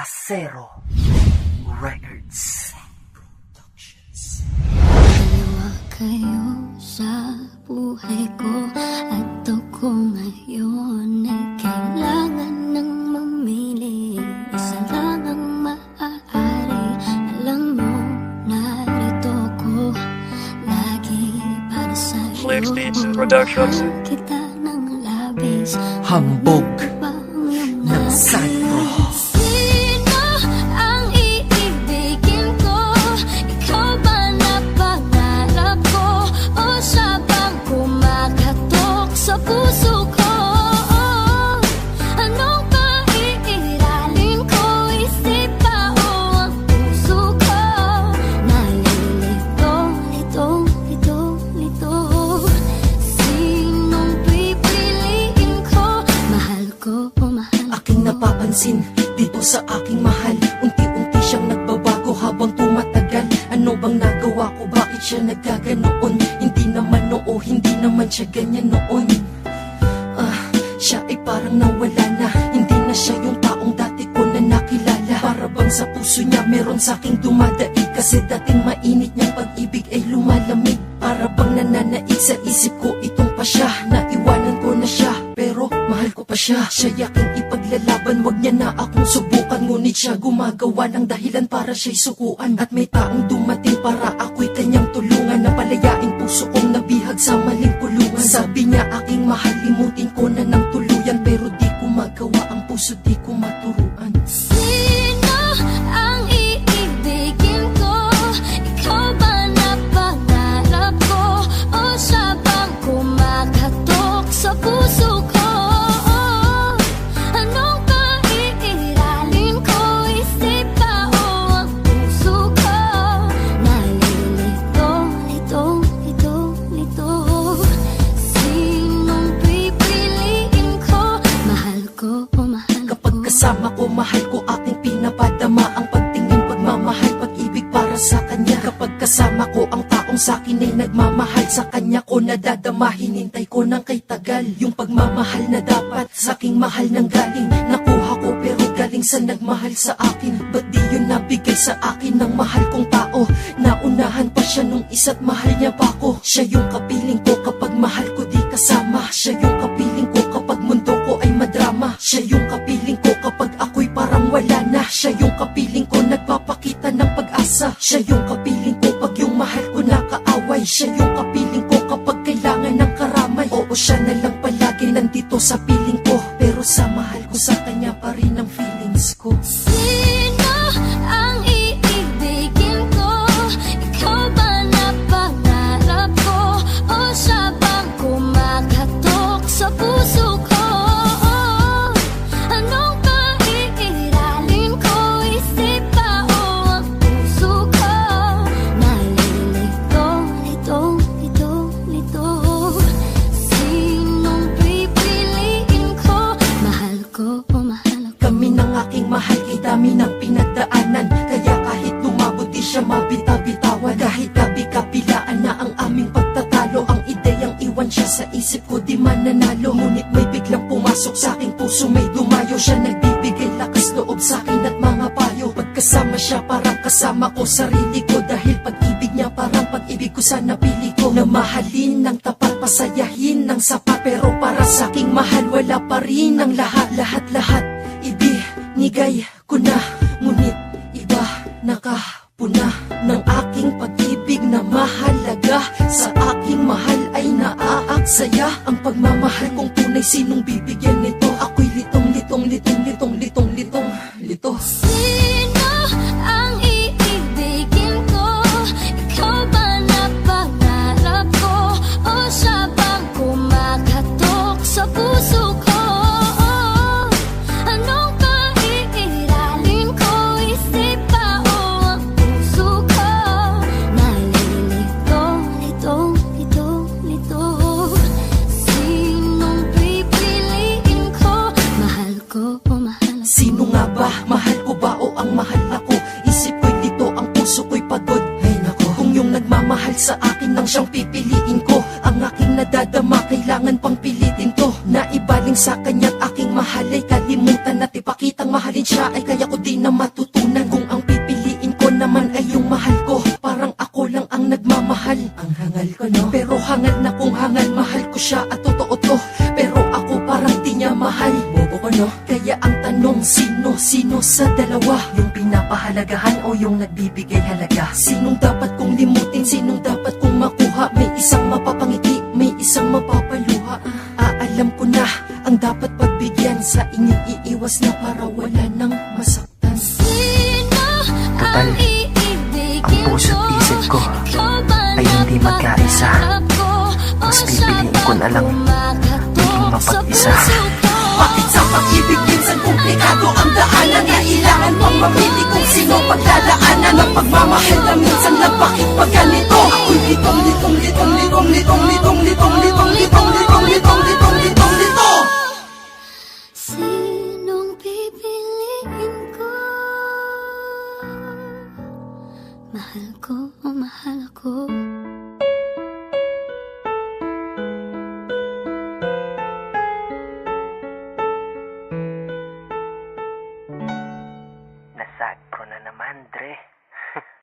Acero Records. Dalawa kayo sa buhay ko At ako ngayon ay kailangan ng mamili Isa lang ang maaari Alam mo, narito ko Lagi para sa'yo Flex Beats Productions. Kita ng labis Hambog ng Sandro. Napapansin dito sa aking mahal. Unti-unti siyang nagbabago habang tumatagal. Ano bang nagawa ko? Bakit siya nagkaganoon? Hindi naman oo, hindi naman siya ganyan noon. Ah, siya ay parang nawala na. Hindi na siya yung taong dati ko na nakilala. Para bang sa puso niya meron sa aking dumadaig Kasi dating mainit niyang pag-ibig ay lumalamig. Para bang nananaig sa isip ko itong pa siya siya. Siya yaking ipaglalaban wag niya na akong subukan. Ngunit siya gumagawa ng dahilan para siya'y sukuan. At may taong dumating para ako'y kanyang tulungan. Napalayaing puso kong nabihag sa maling kulungan. Sabi niya aking mahal limutin ang taong sa akin ay nagmamahal. Sa kanya ko nadadama, hinintay ko ng kay tagal. Yung pagmamahal na dapat sa aking mahal nang galing. Nakuha ko pero galing sa nagmahal sa akin. Ba't di yun nabigay sa akin ng mahal kong tao? Naunahan pa siya nung isa't mahal niya pa ako. Siya yung kapiling ko kapag mahal ko di kasama. Siya yung kapiling ko kapag mundo ko ay madrama. Siya yung kapiling ko kapag ako'y parang wala na. Siya yung kapiling ko nagpapakita ng pag-asa. Siya yung kapiling nakaaway Siya yung kapiling ko kapag kailangan ng karamay Oo siya na lang palagi nandito sa piling ko Pero sa mahal ko sa kanya pa rin ang feelings ko Sino ang iibigin ko? Ikaw ba na pangarap ko? O siya bang kumakatok sa puso ko? Siya mabitabitawan. Kahit kabi-kapilaan na ang aming pagtatalo. Ang ideyang iwan siya sa isip ko di man nanalo Ngunit may biglang pumasok sa aking puso may dumayo. Siya nagbibigay lakas loob sa akin at mga payo. Pagkasama siya parang kasama ko sarili ko. Dahil pag-ibig niya parang pag-ibig ko sa napili ko. Na mahalin ng tapat pasayahin ng sapat. Pero para sa aking mahal wala pa rin ang lahat. Lahat-lahat ibinigay ko na. Ngunit iba nakapuna ng aking pag-ibig na mahalaga. Sa aking mahal ay naaaksaya Ang pagmamahal kong tunay sinong bibigyan ba? Mahal ko ba o ang mahal ako? Isip ko'y dito, ang puso ko'y pagod Ay nako, kung yung nagmamahal sa akin nang siyang pipiliin ko Ang aking nadadama, kailangan pang pilitin to Naibaling sa kanyang aking mahal ay kalimutan At ipakitang mahalin siya ay kaya ko di na matutunan Kung ang pipiliin ko naman ay yung mahal ko Parang ako lang ang nagmamahal Ang hangal ko no? Pero hangal na kung hangal, mahal ko siya at sino, sa dalawa. Yung pinapahalagahan o yung nagbibigay halaga. Sinong dapat kong limutin, sinong dapat kong makuha? May isang mapapangiti, may isang mapapaluha. Ah, alam ko na ang dapat pagbigyan. Sa inyong iiwas na para wala nang masaktan. Sino Total, ang iibigin ang puso't isip ko ay hindi magkaisa. Mas pipiliin ko na lang maging sa mapag-isa. Thank you.